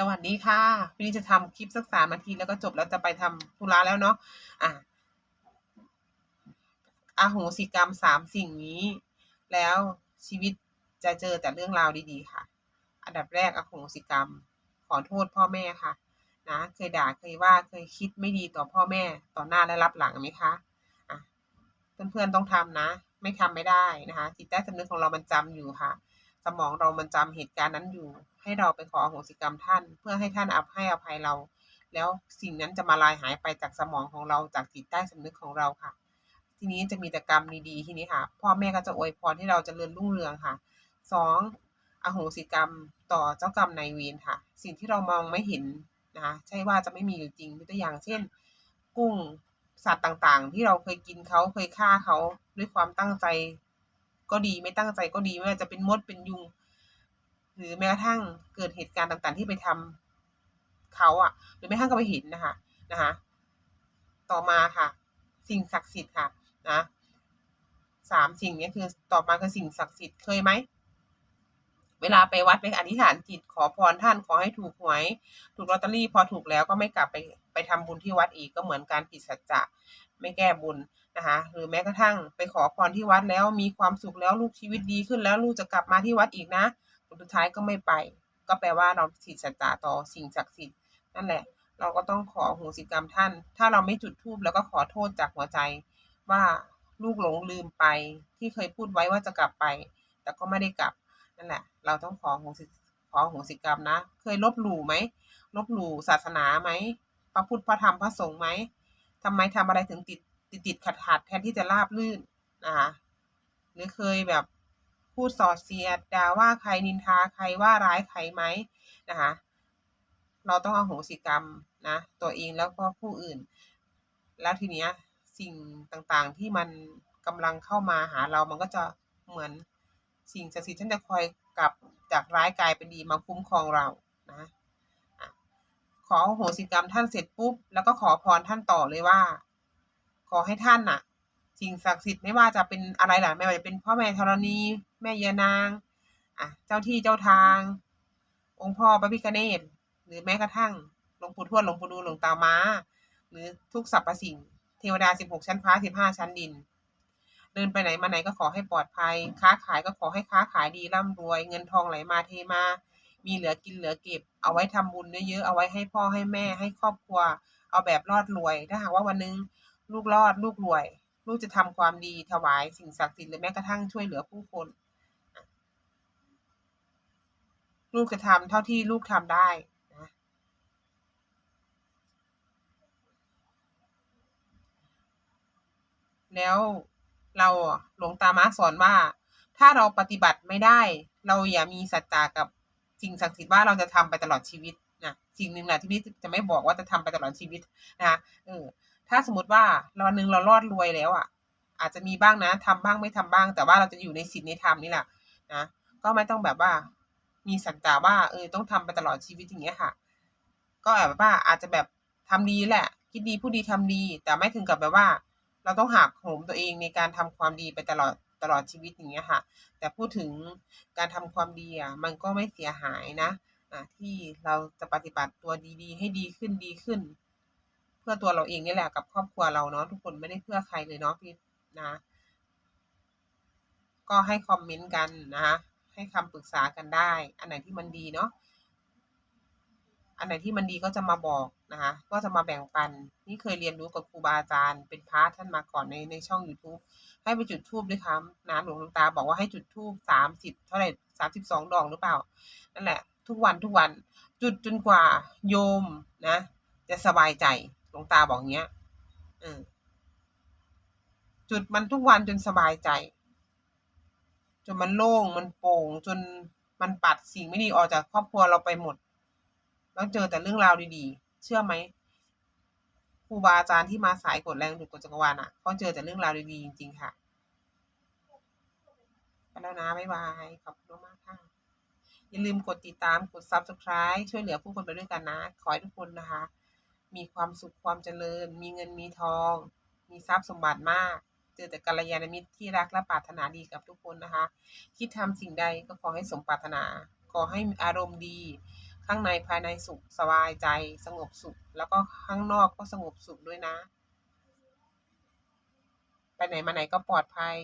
สวัสดีค่ะวันนี้จะทำคลิปสักสามนาทีแล้วก็จบแล้วจะไปทำธุระแล้วเนาะอะอาโหสิกรรมสามสิ่งนี้ แล้วชีวิตจะเจอแต่เรื่องราวดีๆค่ะ อันดับแรกอโหสิกรรม ขอโทษพ่อแม่ค่ะ นะเคยด่าเคยว่าเคยคิดไม่ดีต่อพ่อแม่ต่อหน้าและรับหลังไหมคะอะเพื่อนๆต้องทำนะ ไม่ทำไม่ได้นะคะ จิตใต้สำนึกของเรามันจำอยู่ค่ะ มองเรามันจำเหตุการณ์นั้นอยู่ ให้เราไปขออโหสิกรรมท่าน เพื่อให้ท่านอภัยอภัยเรา แล้วสิ่งนั้นจะมาลายหายไปจากสมองของเราจากจิตใต้สำนึกของเราค่ะ ทีนี้จะมีแต่กรรมดีๆทีนี้ค่ะ พ่อแม่ก็จะอวยพรให้เราจเจริญรุ่งเรืองค่ะสองอโหสิกรรมต่อเจ้ากรรมนายเวรค่ะ สิ่งที่เรามองไม่เห็นนะคะใช่ว่าจะไม่มีอยู่จริงตัวอย่างเช่น กุ้งสัตว์ต่างๆ ที่เราเคยกินเขาเคยฆ่าเขาด้วยความตั้งใจ ก็ดีไม่ตั้งใจก็ดีไม่ว่าจะเป็นมดเป็นยุง หรือแม้กระทั่งเกิดเหตุการณ์ต่างๆ ที่ไปทำเขาอะหรือแม้กระทั่งก็ไปเห็นนะคะนะคะ ต่อมาค่ะ สิ่งศักดิ์สิทธิ์ค่ะนะสามสิ่งนี้คือต่อมาคือสิ่งศักดิ์สิทธิ์เคยไหมเวลาไปวัดไปอธิษฐานจิตขอพรท่านขอให้ถูกหวย ถูกลอตเตอรี่พอถูกแล้วก็ไม่กลับไปไปทำบุญที่วัดอีกก็เหมือนการผิดสัจจะไม่แก้บุญ นะคะหรือแม้กระทั่งไปขอพรที่วัดแล้วมีความสุขแล้วลูกชีวิตดีขึ้นแล้วลูกจะกลับมาที่วัดอีกนะสุดท้ายก็ไม่ไป ก็แปลว่าเราผิดสัจจะต่อสิ่งศักดิ์สิทธิ์นั่นแหละ เราก็ต้องขอโหสิกรรมท่าน ถ้าเราไม่จุดธูปแล้วก็ขอโทษจากหัวใจว่าลูกหลงลืมไป ที่เคยพูดไว้ว่าจะกลับไป แต่ก็ไม่ได้กลับนั่นแหละ เราต้องขอโหสิขอโหสิกรรมนะ เคยลบหลู่ไหมลบหลู่ศาสนาไหมพระพุทธพระธรรมพระสงฆ์ไหมทำไมทำอะไรถึงติด ติดติดขัดขัดแทนที่จะราบลื่นนะคะหรือเคยแบบพูดสอดเสียดด่าว่าใครนินทาใครว่าร้ายใครไหมนะคะเราต้องเอาโหสิกรรมนะตัวเองแล้วก็ผู้อื่น แล้วทีเนี้ยสิ่งต่างๆที่มันกำลังเข้ามาหาเรามันก็จะเหมือนสิ่งศักดิ์สิทธิ์ท่านจะคอยกลับจากร้ายกลายเป็นดีมาคุ้มครองเรานะขอโหสิกรรมท่านเสร็จปุ๊บแล้วก็ขอพรท่านต่อเลยว่า ขอให้ท่านน่ะ สิ่งศักดิ์สิทธิ์ไม่ว่าจะเป็นอะไรหล่ะไม่ว่าจะเป็นพ่อแม่ธรณี แม่ยานางอะเจ้าที่เจ้าทาง องค์พ่อพระพิฆเนศหรือแม้กระทั่งหลวงปู่ทวดหลวงปู่ดูหลวงตาม้าหรือทุกสรรพสิ่ง เทวดาสิบหกชั้นฟ้าสิบห้าชั้นดิน เดินไปไหนมาไหนก็ขอให้ปลอดภัย ค้าขายก็ขอให้ค้าขายดีร่ำรวย เงินทองไหลมาเทมา มีเหลือกินเหลือเก็บ เอาไว้ทำบุญเยอะๆเอาไว้ให้พ่อให้แม่ให้ครอบครัว เอาแบบรอดรวย ถ้าหากว่าวันนึง ลูกรอด ลูกรวย ลูกจะทำความดีถวายสิ่งศักดิ์สิทธิ์หรือแม้กระทั่งช่วยเหลือผู้คน ลูกจะทำเท่าที่ลูกทำได้นะแล้วเราหลวงตามาสอนว่า ถ้าเราปฏิบัติไม่ได้ เราอย่ามีสัจจากับสิ่งศักดิ์สิทธิ์ว่าเราจะทำไปตลอดชีวิตนะสิ่งหนึ่งแหละที่พี่จะไม่บอกว่าจะทำไปตลอดชีวิตนะเออ ถ้าสมมติว่าวันหนึ่งเรารอดรวยแล้วอะ อาจจะมีบ้างนะทำบ้างไม่ทำบ้าง แต่ว่าเราจะอยู่ในศีลในธรรมนี่แหละนะก็ไม่ต้องแบบว่า มีสัจจาว่าเออต้องทำไปตลอดชีวิตอย่างเงี้ยค่ะ ก็แบบว่าอาจจะแบบทำดีแหละ คิดดีพูดดีทำดี แต่ไม่ถึงกับแบบว่า เราต้องหักโหมตัวเองในการทำความดีไปตลอดตลอดชีวิตอย่างเงี้ยค่ะ แต่พูดถึงการทำความดีอะมันก็ไม่เสียหายนะอะที่เราจะปฏิบัติตัวดีๆ ให้ดีขึ้นดีขึ้น พื่อตัวเราเองนี่แหละกับครอบครัวเราเนาะทุกคนไม่ได้เพื่อใครเลยเนาะพี่นะก็ให้คอมเมนต์กันนะคะให้คำปรึกษากันได้ อันไหนที่มันดีเนาะอันไหนที่มันดีก็จะมาบอกนะคะก็จะมาแบ่งปัน นี่เคยเรียนรู้กับครูบาอาจารย์ เป็นพระท่านมาก่อนในในช่อง youtube ให้ไปจุดทูบด้วยครับนะหลวงตาบอกว่าให้จุดทูบสามสิบเท่าไหร่สามสิบสองดอกหรือเปล่า นั่นแหละ ทุกวันทุกวัน จุดจนกว่าโยมนะ จะสบายใจ หลวงตาบอกเงี้ยอจุดมันทุกวันจนสบายใจ จนมันโล่งมันโปร่ง จนมันปัดสิ่งไม่ดีออกจากครอบครัวเราไปหมด แล้วเจอแต่เรื่องราวดีๆ เชื่อไหมครูบาอาจารย์ที่มาสายกดแรงดุดกดจักรวาลอะเขาเจอแต่เรื่องราวดีๆจริงๆค่ะไปแล้วนะ บ๊ายบาย ขอบคุณมากค่ะ อย่าลืมกดติดตามกด subscribe ช่วยเหลือผู้คนไปด้วยกันนะ ขอให้ทุกคนนะคะ มีความสุขความเจริญ มีเงินมีทอง มีทรัพย์สมบัติมาก เจอแต่กัลยาณมิตรที่รักและปรารถนาดีกับทุกคนนะคะ คิดทำสิ่งใดก็ขอให้สมปรารถนาขอให้อารมณ์ดี ข้างในภายในสุขสบายใจ สงบสุข แล้วก็ข้างนอกก็สงบสุขด้วยนะ ไปไหนมาไหนก็ปลอดภัย